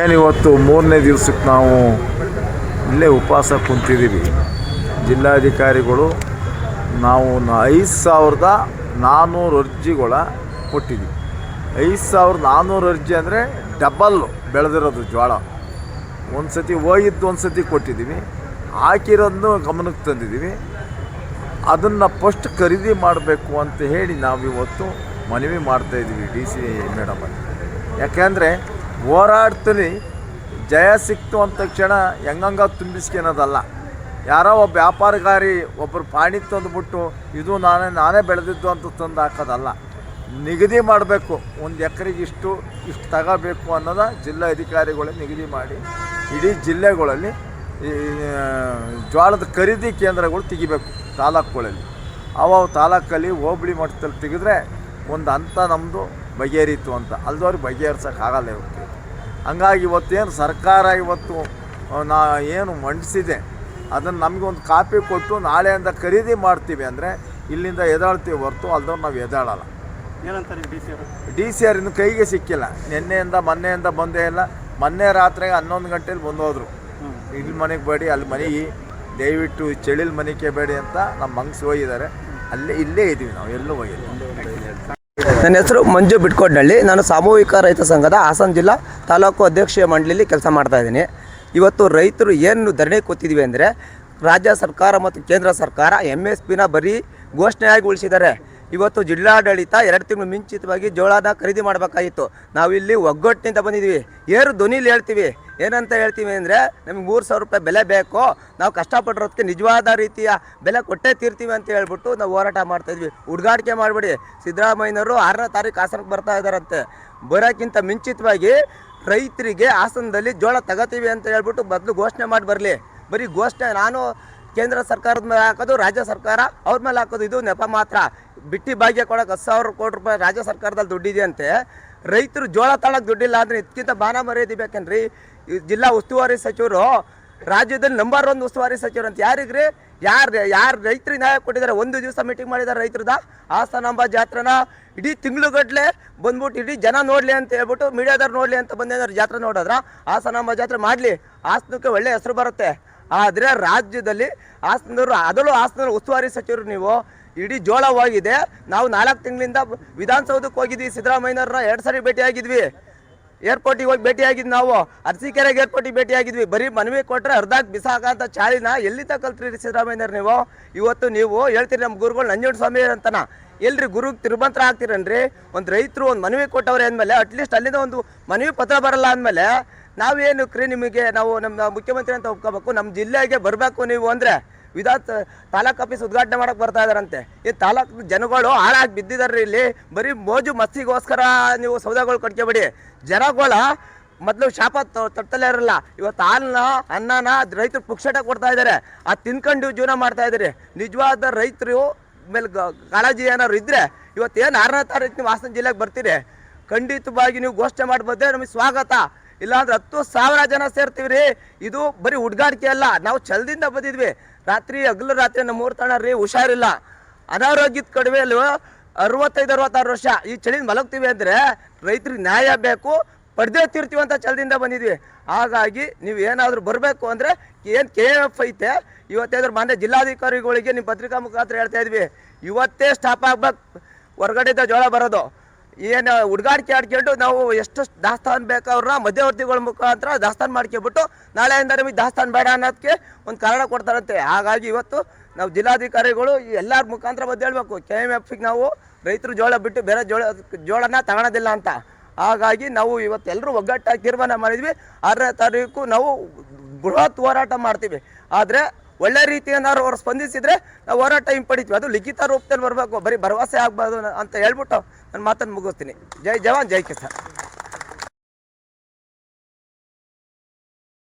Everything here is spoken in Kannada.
ಏನು ಇವತ್ತು ಮೂರನೇ ದಿವ್ಸಕ್ಕೆ ನಾವು ಇಲ್ಲೇ ಉಪವಾಸ ಕುಂತಿದ್ದೀವಿ. ಜಿಲ್ಲಾಧಿಕಾರಿಗಳು ನಾವು ಐದು ಸಾವಿರದ ನಾನ್ನೂರು ಅರ್ಜಿಗಳ ಕೊಟ್ಟಿದ್ದೀವಿ. ಐದು ಸಾವಿರದ ನಾನ್ನೂರು ಅರ್ಜಿ ಅಂದರೆ ಡಬಲ್ ಬೆಳೆದಿರೋದು ಜೋಳ ಒಂದು ಸತಿ ಹೋಗಿದ್ದು ಒಂದು ಸತಿ ಕೊಟ್ಟಿದ್ದೀವಿ. ಹಾಕಿರೋದನ್ನು ಗಮನಕ್ಕೆ ತಂದಿದ್ದೀವಿ. ಅದನ್ನು ಫಸ್ಟ್ ಖರೀದಿ ಮಾಡಬೇಕು ಅಂತ ಹೇಳಿ ನಾವಿವತ್ತು ಮನವಿ ಮಾಡ್ತಾಯಿದ್ದೀವಿ ಡಿ ಸಿ ಮೇಡಮಲ್ಲಿ. ಯಾಕೆಂದರೆ ಹೋರಾಟದಲ್ಲಿ ಜಯ ಸಿಕ್ತು ಅಂತ ಕ್ಷಣ ಹೆಂಗಂಗ ತುಂಬಿಸ್ಕೊಳೋದಲ್ಲ ಯಾರೋ ಒಬ್ಬ ವ್ಯಾಪಾರಗಾರಿ ಒಬ್ಬರು ಪಾಣಿ ತಂದುಬಿಟ್ಟು, ಇದು ನಾನೇ ನಾನೇ ಬೆಳೆದಿದ್ದು ಅಂತ ತಂದು ಹಾಕೋದಲ್ಲ. ನಿಗದಿ ಮಾಡಬೇಕು, ಒಂದು ಎಕರೆಗೆ ಇಷ್ಟು ಇಷ್ಟು ತಗೋಬೇಕು ಅನ್ನೋದ ಜಿಲ್ಲಾ ಅಧಿಕಾರಿಗಳೇ ನಿಗದಿ ಮಾಡಿ, ಇಡೀ ಜಿಲ್ಲೆಗಳಲ್ಲಿ ಈ ಜೋಳದ ಖರೀದಿ ಕೇಂದ್ರಗಳು ತೆಗಿಬೇಕು ತಾಲೂಕುಗಳಲ್ಲಿ. ಅವ ತಾಲೂಕಲ್ಲಿ ಹೋಬಳಿ ಮಟ್ಟದಲ್ಲಿ ತೆಗೆದ್ರೆ ಒಂದು ಹಂತ ನಮ್ಮದು ಬಗೆಹರಿತು ಅಂತ. ಅಲ್ದವ್ರಿಗೆ ಬಗೆಹರ್ಸೋಕ್ಕಾಗಲ್ಲ ಇವತ್ತು. ಹಂಗಾಗಿ ಇವತ್ತೇನು ಸರ್ಕಾರ ಇವತ್ತು ನಾ ಏನು ಮಂಡಿಸಿದೆ ಅದನ್ನು ನಮಗೆ ಒಂದು ಕಾಪಿ ಕೊಟ್ಟು ನಾಳೆಯಿಂದ ಖರೀದಿ ಮಾಡ್ತೀವಿ ಅಂದರೆ ಇಲ್ಲಿಂದ ಎದಾಳ್ತೀವಿ ಹೊರತು ಅಲ್ದವ್ರು ನಾವು ಎದಾಳಲ್ಲ. ಡಿ ಸಿ ಆರ್ ಇನ್ನು ಕೈಗೆ ಸಿಕ್ಕಿಲ್ಲ. ನಿನ್ನೆಯಿಂದ ಮೊನ್ನೆಯಿಂದ ಬಂದೇ ಇಲ್ಲ. ಮೊನ್ನೆ ರಾತ್ರಿಗೆ ಹನ್ನೊಂದು ಗಂಟೆಲಿ ಬಂದೋದ್ರು. ಇಲ್ಲಿ ಮನೆಗೆ ಬೇಡಿ ಅಲ್ಲಿ ಮನೆಗೆ ದಯವಿಟ್ಟು ಚಳಿಲ್ ಮನೆಗೆ ಬೇಡಿ ಅಂತ ನಮ್ಮ ಮಂಗ್ಸ್ ಹೋಗಿದ್ದಾರೆ. ಅಲ್ಲೇ ಇಲ್ಲೇ ಇದ್ದೀವಿ ನಾವು ಎಲ್ಲೂ ಹೋಗಿಲ್ಲ. ನನ್ನ ಹೆಸರು ಮಂಜು ಬಿಟ್ಕೊಡ್ನಳ್ಳಿ. ನಾನು ಸಾಮೂಹಿಕ ರೈತ ಸಂಘದ ಹಾಸನ ಜಿಲ್ಲಾ ತಾಲೂಕು ಅಧ್ಯಕ್ಷೀಯ ಮಂಡಳಿಯಲ್ಲಿ ಕೆಲಸ ಮಾಡ್ತಾ ಇದ್ದೀನಿ. ಇವತ್ತು ರೈತರು ಏನು ಧರಣಿ ಕೂತಿದ್ವಿ ಅಂದರೆ, ರಾಜ್ಯ ಸರ್ಕಾರ ಮತ್ತು ಕೇಂದ್ರ ಸರ್ಕಾರ ಎಂ ಎಸ್ ಪಿನ ಬರೀ ಘೋಷಣೆಯಾಗಿ ಉಳಿಸಿದ್ದಾರೆ. ಇವತ್ತು ಜಿಲ್ಲಾಡಳಿತ ಎರಡು ತಿಂಗಳು ಮುಂಚಿತವಾಗಿ ಜೋಳನ ಖರೀದಿ ಮಾಡಬೇಕಾಗಿತ್ತು. ನಾವಿಲ್ಲಿ ಒಗ್ಗಟ್ಟಿನಿಂದ ಬಂದಿದ್ದೀವಿ ಏರು ಧ್ವನಿಲಿ ಹೇಳ್ತೀವಿ. ಏನಂತ ಹೇಳ್ತೀವಿ ಅಂದರೆ ನಮಗೆ ಮೂರು ಸಾವಿರ ರೂಪಾಯಿ ಬೆಲೆ ಬೇಕು. ನಾವು ಕಷ್ಟಪಟ್ಟಿರೋದಕ್ಕೆ ನಿಜವಾದ ರೀತಿಯ ಬೆಲೆ ಕೊಟ್ಟೇ ತೀರ್ತೀವಿ ಅಂತ ಹೇಳ್ಬಿಟ್ಟು ನಾವು ಹೋರಾಟ ಮಾಡ್ತಾಯಿದ್ವಿ ಹುಡುಗಾಟಿಕೆ ಮಾಡಬೇಡಿ. ಸಿದ್ದರಾಮಯ್ಯನವರು ಆರನೇ ತಾರೀಕು ಹಾಸನಕ್ಕೆ ಬರ್ತಾ ಇದ್ದಾರಂತೆ. ಬರೋಕ್ಕಿಂತ ಮುಂಚಿತವಾಗಿ ರೈತರಿಗೆ ಹಾಸನದಲ್ಲಿ ಜೋಳ ತಗೋತೀವಿ ಅಂತ ಹೇಳ್ಬಿಟ್ಟು ಮೊದಲು ಘೋಷಣೆ ಮಾಡಿ ಬರಲಿ. ಬರೀ ಘೋಷಣೆ, ನಾನು ಕೇಂದ್ರ ಸರ್ಕಾರದ ಮೇಲೆ ಹಾಕೋದು, ರಾಜ್ಯ ಸರ್ಕಾರ ಅವ್ರ ಮೇಲೆ ಹಾಕೋದು, ಇದು ನೆಪ ಮಾತ್ರ. ಬಿಟ್ಟಿ ಭಾಗ್ಯ ಕೊಡೋಕೆ ಹತ್ತು ಸಾವಿರ ಕೋಟಿ ರೂಪಾಯಿ ರಾಜ್ಯ ಸರ್ಕಾರದಲ್ಲಿ ದುಡ್ಡಿದೆಯಂತೆ, ರೈತರು ಜೋಳ ತಾಳಕ್ಕೆ ದುಡ್ಡಿಲ್ಲ ಅಂದರೆ ಇದಕ್ಕಿಂತ ಬಾನ ಮರ್ಯಾದೆ ಬೇಕೇನ್ರಿ? ಜಿಲ್ಲಾ ಉಸ್ತುವಾರಿ ಸಚಿವರು, ರಾಜ್ಯದಲ್ಲಿ ನಂಬರ್ ಒಂದು ಉಸ್ತುವಾರಿ ಸಚಿವರು ಅಂತ ಯಾರಿಗ್ರಿ? ಯಾರು ಯಾರು ರೈತರಿಗೆ ನ್ಯಾಯ ಕೊಟ್ಟಿದ್ದಾರೆ ಒಂದು ದಿವಸ ಮೀಟಿಂಗ್ ಮಾಡಿದ್ದಾರೆ ರೈತರದ? ಅಂಬ ಜಾತ್ರೆನ ಇಡೀ ತಿಂಗಳುಗಟ್ಟಲೆ ಬಂದ್ಬಿಟ್ಟು ಇಡೀ ಜನ ನೋಡಲಿ ಅಂತ ಹೇಳ್ಬಿಟ್ಟು ಮೀಡಿಯಾದವ್ರು ನೋಡಲಿ ಅಂತ ಬಂದಿದ್ದಾರೆ ಜಾತ್ರೆ ನೋಡಿದ್ರ? ಆಸನಾಂಬ ಜಾತ್ರೆ ಮಾಡಲಿ ಆಸನಕ್ಕೆ ಒಳ್ಳೆ ಹೆಸರು ಬರುತ್ತೆ. ಆದರೆ ರಾಜ್ಯದಲ್ಲಿ ಹಾಸನದವರು ಅದರಲ್ಲೂ ಹಾಸನದವ್ರು ಉಸ್ತುವಾರಿ ಸಚಿವರು ನೀವು, ಇಡೀ ಜೋಳವಾಗಿದೆ ನಾವು ನಾಲ್ಕು ತಿಂಗಳಿಂದ ವಿಧಾನಸೌಧಕ್ಕೆ ಹೋಗಿದ್ವಿ. ಸಿದ್ದರಾಮಯ್ಯನವ್ರನ್ನ ಎರಡು ಸಾರಿ ಭೇಟಿಯಾಗಿದ್ವಿ. ಏರ್ಪೋರ್ಟಿಗೆ ಹೋಗಿ ಭೇಟಿಯಾಗಿದ್ದು ನಾವು. ಅರಸೀಕೆರೆಗೆ ಏರ್ಪೋರ್ಟಿಗೆ ಭೇಟಿಯಾಗಿದ್ವಿ. ಬರೀ ಮನವಿ ಕೊಟ್ಟರೆ ಅರ್ಧಕ್ಕೆ ಬಿಸಾಕಂತ ಚಾಳಿನ ಎಲ್ಲಿ ಕಲ್ತ್ರಿ ಸಿದ್ದರಾಮಯ್ಯನವ್ರು ನೀವು? ಇವತ್ತು ನೀವು ಹೇಳ್ತೀರಿ ನಮ್ಮ ಗುರುಗಳು ನಂಜುಂಡ ಸ್ವಾಮಿ ಅಂತನ. ಎಲ್ರಿ ಗುರು ತಿರುಮಂತ್ರ ಆಗ್ತಿರನ್ರಿ? ಒಂದು ರೈತರು ಒಂದು ಮನವಿ ಕೊಟ್ಟವ್ರೆ ಅಂದಮೇಲೆ ಅಟ್ಲೀಸ್ಟ್ ಅಲ್ಲಿಂದ ಒಂದು ಮನವಿ ಪತ್ರ ಬರಲ್ಲ ಅಂದಮೇಲೆ, ನಾವೇನು ಕ್ರಿ ನಿಮಗೆ, ನಾವು ನಮ್ಮ ಮುಖ್ಯಮಂತ್ರಿ ಅಂತ ಒಪ್ಕೋಬೇಕು, ನಮ್ಮ ಜಿಲ್ಲೆಗೆ ಬರಬೇಕು ನೀವು ಅಂದರೆ, ವಿಧಾತ್, ತಾಲೂಕ್ ಆಫೀಸ್ ಉದ್ಘಾಟನೆ ಮಾಡೋಕೆ ಬರ್ತಾ ಇದಾರಂತೆ. ಈ ತಾಲೂಕು ಜನಗಳು ಹಾಳಾಗಿ ಬಿದ್ದಿದ್ದಾರೆ ಇಲ್ಲಿ. ಬರೀ ಮೋಜು ಮಸ್ತಿಗೋಸ್ಕರ ನೀವು ಸೌದೆಗಳು ಕಟ್ಕೋಬೇಡಿ. ಜನಗಳ ಮೊದಲು ಶಾಪ ತಟ್ಟಲೇ ಇರಲ್ಲ. ಇವತ್ತು ಹಾಲನ್ನ ಅನ್ನನ ರೈತರು ಪುಕ್ಷಟ ಕೊಡ್ತಾ ಇದ್ದಾರೆ ಅದು ತಿನ್ಕೊಂಡು ಜೀವನ ಮಾಡ್ತಾ ಇದ್ದಾರೆ ನಿಜವಾದ ರೈತರು ಮೇಲೆ ಕಾಳಜಿ ಏನಾದ್ರು ಇದ್ರೆ ಏನು ಆರನೇ ತಾರೀಕು ನೀವು ಹಾಸನ ಜಿಲ್ಲೆಗೆ ಬರ್ತೀರಿ? ಖಂಡಿತವಾಗಿ ನೀವು ಘೋಷಣೆ ಮಾಡಿ ಬಂದರೆ ನಮಗೆ ಸ್ವಾಗತ. ಇಲ್ಲಾಂದ್ರೆ ಹತ್ತು ಸಾವಿರ ಜನ ಸೇರ್ತೀವಿ ರೀ ಇದು ಬರೀ ಹುಡ್ಗಾಡಿಕೆ ಅಲ್ಲ, ನಾವು ಚಲದಿಂದ ಬಂದಿದ್ವಿ. ರಾತ್ರಿ, ಹಗಲು ರಾತ್ರಿ ನಮ್ಮ ಮೂರು ತಣ ರೀ ಹುಷಾರಿಲ್ಲ. ಅನಾರೋಗ್ಯದ ಕಡಿಮೆ ಅಲ್ವ? ಅರವತ್ತೈದು, ಅರವತ್ತಾರು ವರ್ಷ. ಈ ಚಳಿಯಿಂದ ಮಲಗ್ತೀವಿ ಅಂದರೆ ರೈತರಿಗೆ ನ್ಯಾಯ ಬೇಕು, ಪಡೆದೇ ತೀರ್ತೀವಿ ಅಂತ ಚಲದಿಂದ ಬಂದಿದ್ವಿ. ಹಾಗಾಗಿ ನೀವು ಏನಾದರೂ ಬರಬೇಕು ಅಂದರೆ ಏನು ಕೆ ಎಫ್ ಐತೆ ಇವತ್ತೇನಾದ್ರು ಮಾನ್ಯ ಜಿಲ್ಲಾಧಿಕಾರಿಗಳಿಗೆ ನಿಮ್ಮ ಪತ್ರಿಕಾ ಮುಖಾಂತರ ಹೇಳ್ತಾ ಇದ್ವಿ. ಇವತ್ತೇ ಸ್ಟಾಪ್ ಆಗ್ಬೇಕು. ಹೊರಗಡೆಯಿಂದ ಜೋಳ ಬರೋದು. ಏನು ಹುಡುಗಾಡಿಕೆ ಆಡ್ಕೊಂಡು ನಾವು ಎಷ್ಟು ದಾಸ್ತಾನು ಬೇಕು ಮಧ್ಯವರ್ತಿಗಳ ಮುಖಾಂತರ ದಾಸ್ತಾನು ಮಾಡ್ಕೊಬಿಟ್ಟು ನಾಳೆಯಿಂದ ನಿಮಗೆ ದಾಸ್ತಾನು ಬೇಡ ಅನ್ನೋದಕ್ಕೆ ಒಂದು ಕಾರಣ ಕೊಡ್ತಾರಂತೆ. ಹಾಗಾಗಿ ಇವತ್ತು ನಾವು ಜಿಲ್ಲಾಧಿಕಾರಿಗಳು ಎಲ್ಲರ ಮುಖಾಂತರ ಬದ್ದು ಹೇಳ್ಬೇಕು. ಕೆ ಎಂ ಎಫ್ಗೆ ನಾವು ರೈತರು ಜೋಳ ಬಿಟ್ಟು ಬೇರೆ ಜೋಳ, ಜೋಳನ ತಗೊಳೋದಿಲ್ಲ ಅಂತ. ಹಾಗಾಗಿ ನಾವು ಇವತ್ತೆಲ್ಲರೂ ಒಗ್ಗಟ್ಟಾಗಿ ತೀರ್ಮಾನ ಮಾಡಿದ್ವಿ ಆರನೇ ತಾರೀಕು ನಾವು ಬೃಹತ್ ಹೋರಾಟ ಮಾಡ್ತೀವಿ. ಆದರೆ ಒಳ್ಳೆ ರೀತಿಯನ್ನಾರು ಅವ್ರು ಸ್ಪಂದಿಸಿದರೆ ನಾವು ಹೋರಾಟ ಹಿಂಪಡಿತೀವಿ ಅದು ಲಿಖಿತ ರೂಪದಲ್ಲಿ ಬರಬೇಕು, ಬರೀ ಭರವಸೆ ಆಗ್ಬಾರ್ದು ಅಂತ ಹೇಳ್ಬಿಟ್ಟು ನನ್ನ ಮಾತನ್ನು ಮುಗಿಸ್ತೀನಿ. ಜೈ ಜವಾನ್, ಜೈ ಕಿಸಾನ್.